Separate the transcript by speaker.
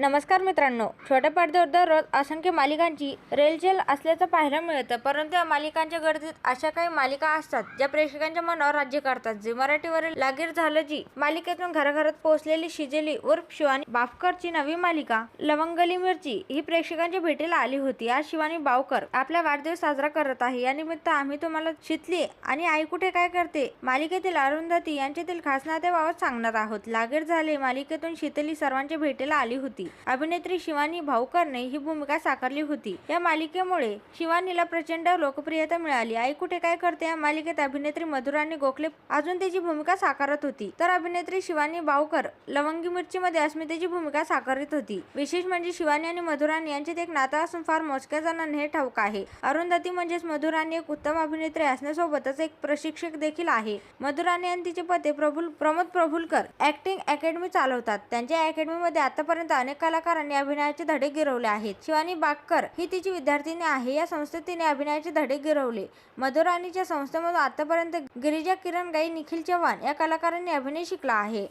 Speaker 1: नमस्कार मित्रांनो छोट्या पडद्यावर दररोज असंख्य मालिकांची रेलचेल असल्याचं पाहायला मिळतं परंतु या मालिकांच्या गर्दीत अशा काही मालिका असतात ज्या प्रेक्षकांच्या मनावर राज्य करतात. जे मराठीवरील लागीर झालं जी मालिकेतून घराघरात पोहोचलेली शिजेली उर्फ शिवानी बापकरची नवी मालिका लवंगली मिरची ही प्रेक्षकांच्या भेटीला आली होती. आज शिवानी बावकर आपला वाढदिवस साजरा करत आहे. या निमित्त आम्ही तुम्हाला शितली आणि आई कुठे काय करते मालिकेतील अरुंधती यांच्यातील खास नातेबाबत सांगणार आहोत. लागीर झाले मालिकेतून शीतली सर्वांच्या भेटीला आली होती. अभिनेत्री शिवानी भाऊकरने ही भूमिका साकारली होती. या मालिकेमुळे शिवानीला प्रचंड लोकप्रियता मिळाली. आई कुठे काय करते या मालिकेत अभिनेत्री मधुराणी गोखले अजून त्याची भूमिका साकारत होती. तर अभिनेत्री शिवानी भाऊकर लवंगी मिरची मध्ये अस्मितेची भूमिका साकारित होती. विशेष म्हणजे शिवानी आणि मधुराणी यांच्यात एक नातं असून फार मोजक्या जणांना हे ठाऊक आहे. अरुंधती म्हणजेच मधुराणी एक उत्तम अभिनेत्री असण्यासोबतच एक प्रशिक्षक देखील आहे. मधुराणी आणि तिचे पते प्रभुल प्रमोद प्रभुलकर ऍक्टिंग अकॅडमी चालवतात. त्यांच्या अकॅडमीमध्ये आतापर्यंत अनेक कलाकारांनी अभिनयाचे धडे गिरवले आहेत. शिवानी बागकर ही तिची विद्यार्थिनी आहे. या संस्थेत तिने अभिनयाचे धडे गिरवले. मधुराणीच्या संस्थेमधून आतापर्यंत गिरिजा किरण गाई निखिल चव्हाण या कलाकारांनी अभिनय शिकला आहे.